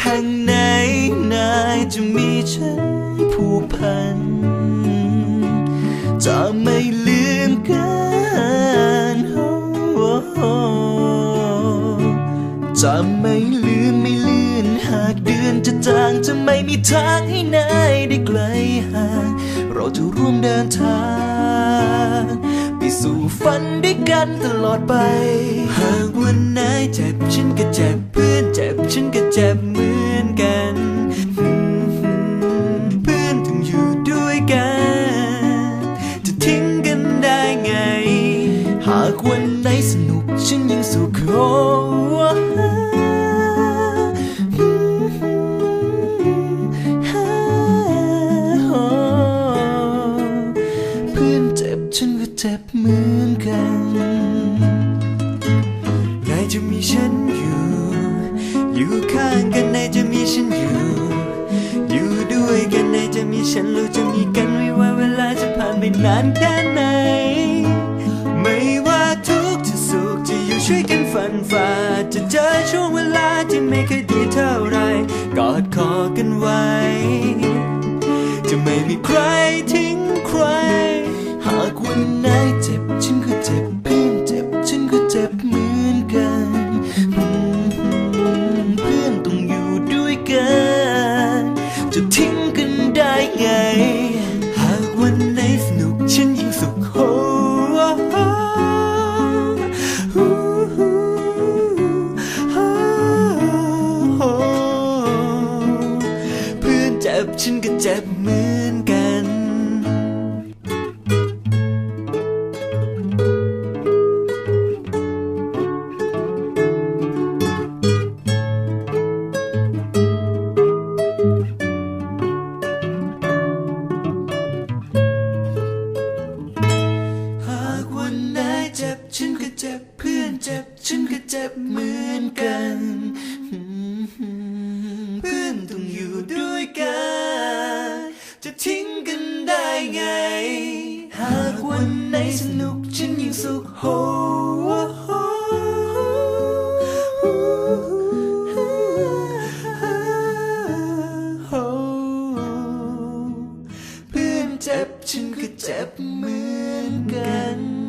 ข้างในนายจะมีฉันผูกพัน จะไม่ลืมกันจะไม่ลืมไม่ลื่อนหากเดือนจะจางจะไม่มีทางให้นายได้ไกลห่างเราจะร่วมเดินทางไปสู่ฝันด้วยกันตลอดไป หากวันไหนเจ็บฉันก็เจ็บเพื่อนเจ็บฉันก็เจ็บากวันไหนสนุกฉันยังสุขโอ้เพื่อนเจ็บฉันก็เจ็บเหมือนกันนายจะมีฉันอยู่ อยู่ข้างกันนายจะมีฉันอยู่ อยู่ด้วยกันนายจะมีฉันเราจะมีกันไม่ว่าเวลาจะผ่านไปนานแค่ ฟ้าจะเจอช่วงเวลาที่ไม่เคยดีเท่าไร กอดคอกันไว้ จะไม่มีใคร เจ็บเพื่อนเจ็บฉันก็เจ็บเหมือนกัน เพื่อนต้องอยู่ด้วยกัน จะทิ้งกันได้ไง หากวันไหนสนุกฉันยังสุขโหเพื่อนเจ็บฉันก็เจ็บเหมือนกัน